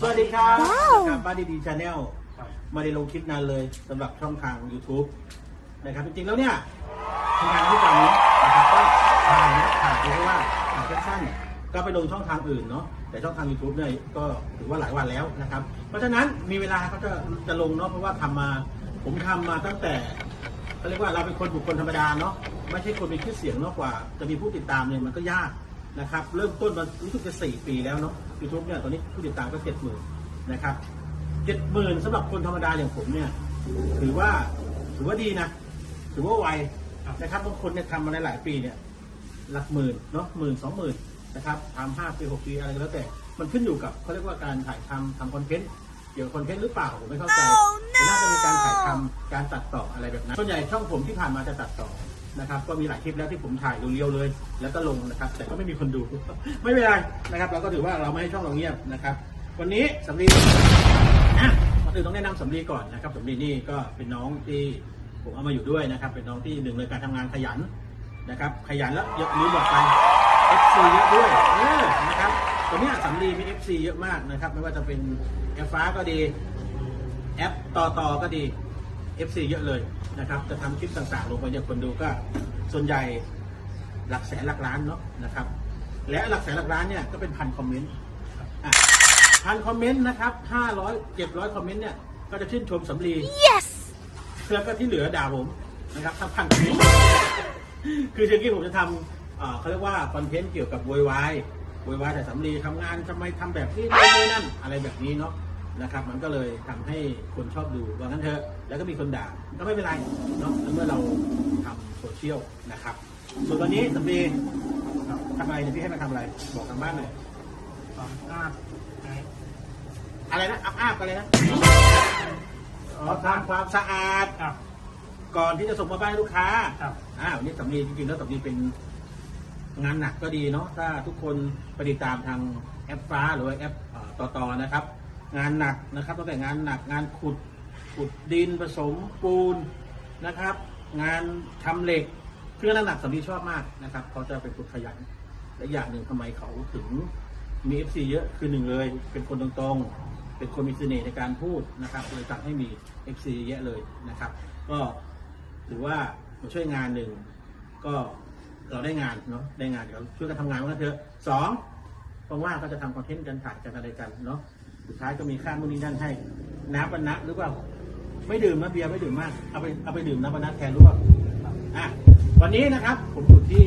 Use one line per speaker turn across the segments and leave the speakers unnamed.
สวัสดีครับ
ว้าว
นะครับบ้านดีดีชาแนล
ครับ
ไมาได้ลงคลิปนานเลยสำหรับช่องทาง YouTube นะครับจริงๆแล้วเนี่ยทำงานที่ฝั่งนี้นะครับก็ถ่ายนะถ่ายเพราะว่าถ่ายสั้นๆก็ไปลงช่องทางอื่นเนาะแต่ช่องทาง YouTube เนี่ยก็ถือว่าหลายวันแล้วนะครับ เพราะฉะนั้นมีเวลาก็จะจะลงเนาะเพราะว่าทำมาผมทำมาตั้งแต่ เขาเรียกว่าเราเป็นคนบุคคลธรรมดาเนาะไม่ใช่คนมีชื่อเสียงเนาะกว่า จะมีผู้ติดตามเนี่ยมันก็ยาก นะครับ เริ่มต้นมารู้สึกจะสี่ปีแล้วเนาะ YouTube เนี่ยตอนนี้ผู้ติดตามก็เจ็ดหมื่นนะครับเจ็ดหมื่นสำหรับคนธรรมดาอย่างผมเนี่ย ถือว่าถือว่าดีนะ ถือว่าไวนะครับบางคนเนี่ยทำมาหลายๆปีเนี่ย หลักหมื่นเนาะหมื่นสองหมื่นนะครับทำห้าปีหกปีอะไรก็แล้วแต่ มันขึ้นอยู่กับเขาเรียกว่าการถ่ายทำทำคอนเทนต์เกี่ยวกับคอนเทนต์หรือเปล่าผมไม่เข้าใจแต่น่าจะมีการถ่ายทำการตัดต่ออะไรแบบนั้นส่วนใหญ่ช่องผมที่ผ่านมาจะตัดต่อ นะครับก็มีหลายคลิปแล้วที่ผมถ่ายเรียวๆเลย แล้วก็ลงนะครับ แต่ก็ไม่มีคนดู ไม่เป็นไรนะครับ เราก็ถือว่าเราไม่ให้ช่องเราเงียบนะครับ วันนี้สำลีอะก่อนอื่นต้องแนะนำสำลีก่อนนะครับสำลีนี่ก็เป็นน้องที่ผมเอามาอยู่ด้วยนะครับ เป็นน้องที่หนึ่งเลยการทำงานขยันนะครับ ขยันแล้วเยอะลืมบอกไป FC เยอะด้วยเออนะครับตัวนี้สำลีมี FC เยอะมากนะครับ ไม่ว่าจะเป็นแอปฟ้าก็ดี แอปต่อต่อก็ดี FC เยอะเลยนะครับจะทำคลิปต่างๆ ลงไปเนี่ยคนดูก็ส่วนใหญ่หลักแสนหลักล้านเนาะนะครับ และหลักแสนหลักล้านเนี่ยก็เป็นพันคอมเมนต์อะพันคอมเมนต์นะครับห้าร้อยเจ็ดร้อยคอมเมนต์เนี่ยก็จะชื่นชมสำลี
yes
แล้วก็ที่เหลือด่าผมนะครับทำพันคลิปคือเชื่อกี้ผมจะทำเอ่อเขาเรียกว่าคอนเทนต์เกี่ยวกับโวยวายโวยวายแต่สำลีทำงานทำไมทำแบบนี้ไม่ไม่นั่นอะไรแบบนี้เนาะ นะครับ มันก็เลยทำให้คนชอบดูว่างั้นเถอะแล้วก็มีคนด่าก็ไม่เป็นไรเนาะเมื่อเราทำโซเชียลนะครับ ส่วนวันนี้สำลีทำอะไรเนี่ยพี่ให้มาทำอะไร บอกทางบ้านหน่อย
สองห้าไง
อะไรนะอัพอัพอะไรนะอ๋อทำความสะอาด
ครับ
ก่อนที่จะส่งมาบ้านลูกค้า
ครับ
อ้าวนี่สำลีจริงๆแล้วสำลีเป็นงานหนักก็ดีเนาะถ้าทุกคนไปติดตามทางแอปฟ้าหรือว่าแอปเอ่อต่อต่อนะครับ งานหนักนะครับตั้งแต่งานหนักงานขุดขุดดินผสมปูนนะครับ งานทำเหล็กเครื่องหนักๆสำลีชอบมากนะครับเขาจะเป็นคนขยันและอย่างหนึ่งทำไมเขาถึงมี FC เยอะคือหนึ่งเลย เป็นคนตรงๆ เป็นคนมีเสน่ห์ในการพูดนะครับเลยทำให้มี FC เยอะเลยนะครับ ก็ถือว่ามาช่วยงานหนึ่งก็เราได้งานเนาะได้งานเดี๋ยวช่วยกันทำงานกันเถอะสองว่างๆก็จะทำคอนเทนต์กันถ่ายกันอะไรกันเนาะ สุดท้ายก็มีค่านู่นนี่นั่นให้ น้ำปนะหรือเปล่า ไม่ดื่มนะเบียร์ไม่ดื่มมาก เอาไปเอาไปดื่มน้ำปนะแทนรู้เปล่าอะ วันนี้นะครับ ผมอยู่ที่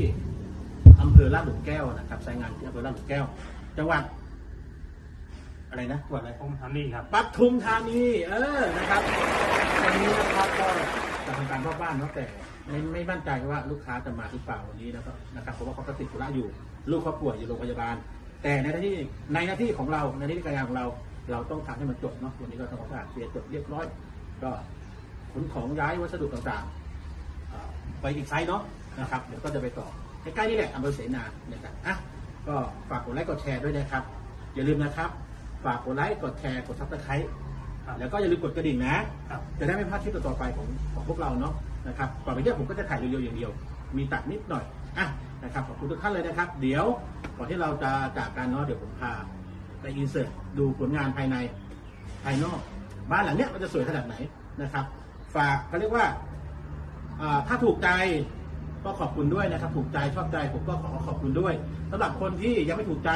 อำเภอลาดหลุมแก้วนะครับใช้งานที่อำเภอลาดหลุมแก้ว จังหวัด อะไรนะจังหวัดอะไร
ผมทำนี่ครับ
ปทุมธานี เออ นะครับ วันนี้นะครับก็จะทำการรอบบ้านเนาะแต่ไม่ไม่มั่นใจว่าลูกค้าจะมาหรือเปล่าวันนี้นะครับนะครับเพราะว่าเขาก็ติดธุระอยู่ ลูกเขาป่วยอยู่โรงพยาบาล แต่ในหน้าที่ในหน้าที่ของเราในหน้าที่การงานของเรา เราต้องทำให้มันจบเนาะวันนี้ก็ทำความสะอาดเคลียร์จบเรียบร้อย ก็ขนของย้ายวัสดุต่างๆเอ่อไปอีกไซต์เนาะนะครับเดี๋ยวก็จะไปต่อใกล้ๆนี่แหละอำเภอเสนานะครับอะก็ฝากกดไลค์กดแชร์ด้วยนะครับ อย่าลืมนะครับ ฝากกดไลค์กดแชร์กดซับสไครต์
ครับ
แล้วก็อย่าลืมกดกระดิ่งนะ
ครับ
จะได้ไม่พลาดคลิปต่อๆไปของของพวกเราเนาะนะครับต่อไปเนี้ยผมก็จะถ่ายเร็วๆอย่างเดียว มีตัดนิดหน่อยอะนะครับขอบคุณทุกท่านเลยนะครับ เดี๋ยวก่อนที่เราจะจากกันเนาะเดี๋ยวผมพา ไปอินเสิร์ตดูผลงานภายในภายนอก บ้านหลังเนี้ยมันจะสวยขนาดไหนนะครับ ฝากเขาเรียกว่าถ้าถูกใจก็ขอบคุณด้วยนะครับ ถูกใจชอบใจผมก็ขอขอบคุณด้วยสำหรับคนที่ยังไม่ถูกใจ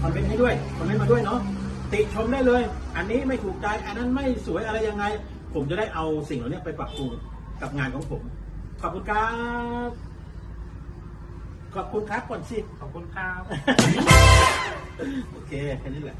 คอมเมนต์ให้ด้วยคอมเมนต์มาด้วยเนาะติชมได้เลย อันนี้ไม่ถูกใจอันนั้นไม่สวยอะไรยังไง ผมจะได้เอาสิ่งเหล่านี้ไปปรับปรุงกับงานของผม ขอบคุณครับขอบคุณครับก่อนสิ
ขอบคุณครับ
โอเค แค่นี้แหละ